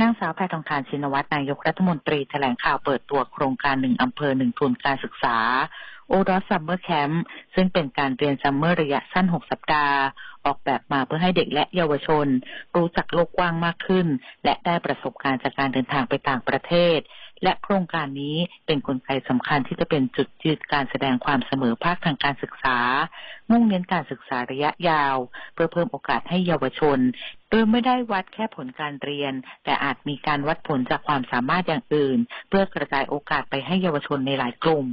นางสาวแพทองทานชินวัตรนายกรัฐมนตรีแถลงข่าวเปิดตัวโครงการหนึ่งอำเภอหนึ่งทุนการศึกษาโอรสซัมเมอร์แคมป์ซึ่งเป็นการเรียนซัมเมอร์ระยะสั้น 6 สัปดาห์ ออกแบบมาเพื่อให้เด็กและเยาวชน รู้จักโลกกว้างมากขึ้น และได้ประสบการณ์จากการเดินทางไปต่างประเทศ และโครงการนี้เป็นนกลไกสำคัญที่จะเป็นจุดยืดการแสดงความเสมอภาคทางการศึกษา มุ่งเน้นการศึกษาระยะยาว เพื่อเพิ่มโอกาสให้เยาวชน โดยไม่ได้วัดแค่ผลการเรียน แต่อาจมีการวัดผลจากความสามารถอย่างอื่น เพื่อกระจายโอกาสไปให้เยาวชนในหลายกลุ่ม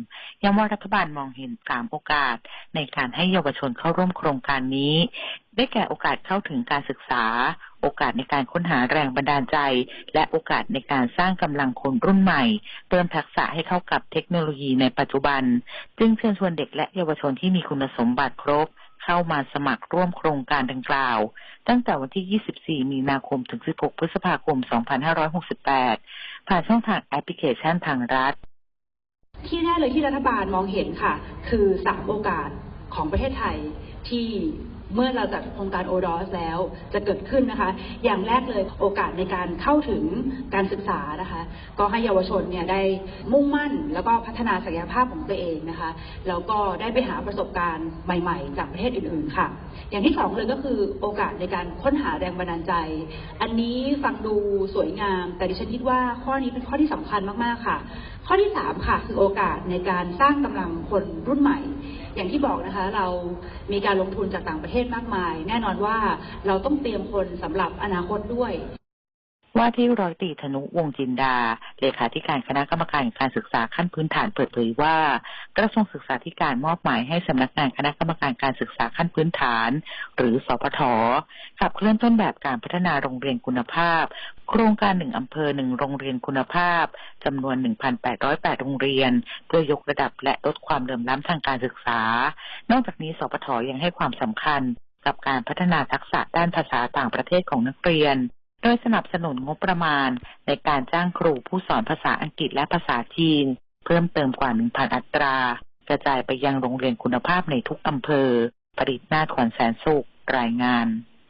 ย้ำว่ารัฐบาลมองเห็นสามโอกาส ในการให้เยาวชนเข้าร่วมโครงการนี้ ได้แก่โอกาสเข้าถึงการศึกษา โอกาสในการค้นหาแรงบันดาลใจ และโอกาสในการสร้างกำลังคนรุ่นใหม่เติมทักษะให้เข้ากับเทคโนโลยีในปัจจุบัน จึงเชิญชวนเด็กและเยาวชนที่มีคุณสมบัติครบ เข้ามาสมัครร่วมโครงการดังกล่าว ตั้งแต่วันที่ 24 มีนาคมถึง 16 พฤษภาคม 2568 ผ่านช่องทางแอปพลิเคชันทางรัฐ ที่แน่เลยที่รัฐบาลมองเห็นค่ะ คือสามโอกาสของประเทศไทยที่ เมื่อเราจัดโครงการโอดอสแล้วจะเกิดขึ้นนะคะ อย่างแรกเลยโอกาสในการเข้าถึงการศึกษานะคะ ก็ให้เยาวชนเนี่ยได้มุ่งมั่น แล้วก็พัฒนาศักยภาพของตัวเองนะคะแล้วก็ได้ไปหาประสบการณ์ใหม่ ๆ จากประเทศอื่นๆค่ะ อย่างที่สองเลยก็คือโอกาสในการค้นหาแรงบันดาลใจ อันนี้ฟังดูสวยงาม แต่ดิฉันคิดว่าข้อนี้เป็นข้อที่สำคัญมากๆค่ะ ข้อที่สามค่ะคือโอกาสในการสร้างกำลังคนรุ่นใหม่ อย่างที่บอกนะคะ เรามีการลงทุนจากต่างประเทศมากมาย แน่นอนว่าเราต้องเตรียมคนสำหรับอนาคตด้วย ว่าที่ร้อยตีธนุวงจินดา เลขาธิการคณะกรรมการการศึกษาขั้นพื้นฐานเปิดเผยว่า กระทรวงศึกษาธิการมอบหมายให้สำนักงานคณะกรรมการการศึกษาขั้นพื้นฐาน หรือสพทขับเคลื่อนต้นแบบการพัฒนาโรงเรียนคุณภาพ โครงการหนึ่งอำเภอหนึ่งโรงเรียนคุณภาพจำนวน 1,808 โรงเรียน เพื่อยกระดับและลดความเหลื่อมล้ำทางการศึกษา นอกจากนี้สพทยังให้ความสำคัญกับการพัฒนาทักษะด้านภาษาต่างประเทศของนักเรียน ยสนับสนุนงบประมาณ ในการจ้างครูผู้สอนภาษาอังกฤษและภาษาจีน เพิ่มเติมกว่า 1,000 อัตรา กระจายไปยังโรงเรียนคุณภาพในทุกอำเภอ ผลิตนาถขวัญแสนสุขรายงาน